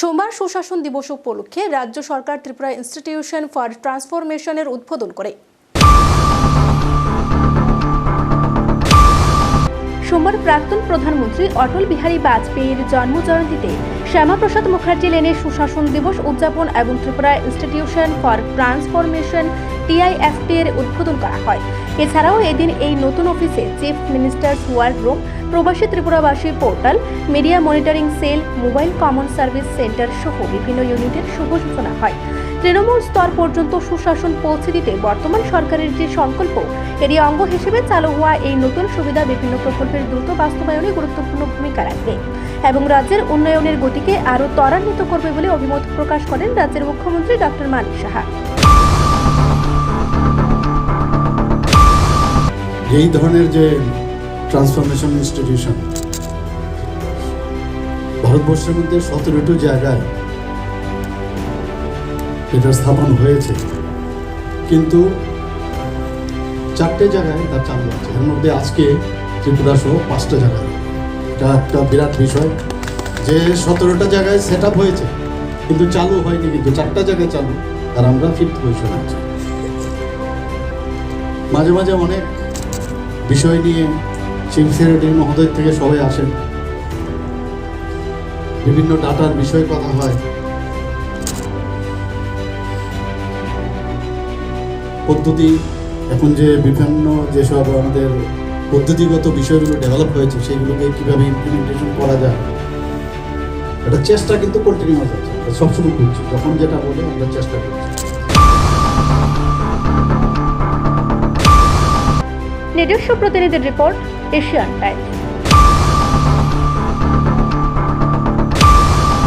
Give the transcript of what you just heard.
সোমবার সুশাসন দিবস উপলক্ষে রাজ্য সরকার ত্রিপুরা ইনস্টিটিউশন ফর ট্রান্সফরমেশনের উদ্বোধন করে। সোমবার প্রাক্তন প্রধানমন্ত্রী অটল বিহারী বাজপেয়ীর জন্মজয়ন্তীতে শ্যামাপ্রসাদ মুখার্জি লেনে সুশাসন দিবস উদযাপন এবং Tripura institution for transformation TIFT এর উদ্বোধন করা হয়। এছাড়াও এদিন এই নতুন অফিসে চিফ মিনিস্টার্স ওয়ার্ড রুম প্রবাসী ত্রিপুরাবাসী portal, media monitoring cell, mobile common service centre সহ বিভিন্ন ইউনিটের শুভ সূচনা হয়। তৃণমূল স্তর পর্যন্ত সুশাসন পৌঁছে দিতে বর্তমান সরকারের যে সংকল্প, এরই অঙ্গ হিসেবে চালু হওয়া এই নতুন সুবিধা বিভিন্ন প্রকল্পের দ্রুত বাস্তবায়নে গুরুত্বপূর্ণ ভূমিকা রাখবে এবং রাজ্যের উন্নয়নের গতিকে আরও ত্বরান্বিত করবে বলে অভিমত প্রকাশ করেন রাজ্যের মুখ্যমন্ত্রী ডক্টর মানিক সাহা। এই ধরনের যে ট্রান্সফরমেশন ইনস্টিটিউশন। ভারতবর্ষের মধ্যে সতেরোটি জায়গায় এটা স্থাপন হয়েছে। কিন্তু চারটে জায়গায় তার চালু আছে এর মধ্যে আজকে ত্রিপুরা সহ পাঁচটা জায়গায় এটা একটা বিরাট বিষয় যে সতেরোটা জায়গায় সেট হয়েছে, কিন্তু চালু হয়নি, কিন্তু চারটা জায়গায় চালু, আর আমরা ফিফথ পজিশনে আছি। মাঝে মাঝে অনেক বিষয় নিয়ে চিফ মহোদয় থেকে সবাই আসেন। বিভিন্ন ডাটার বিষয়ে কথা হয়। পদ্ধতি, এখন যে বিভিন্ন যেসব আমাদের পদ্ধতিগত বিষয়গুলো ডেভেলপ হয়েছে, সেগুলোকে কীভাবে ইমপ্লিমেন্টেশন করা যায়, এটা চেষ্টা কিন্তু কন্টিনিউয়াস আছে। সবসময় করছি, যখন যেটা বলে আমরা চেষ্টা করছি। নিজস্ব প্রতিনিধির রিপোর্ট এশিয়ান টাইমস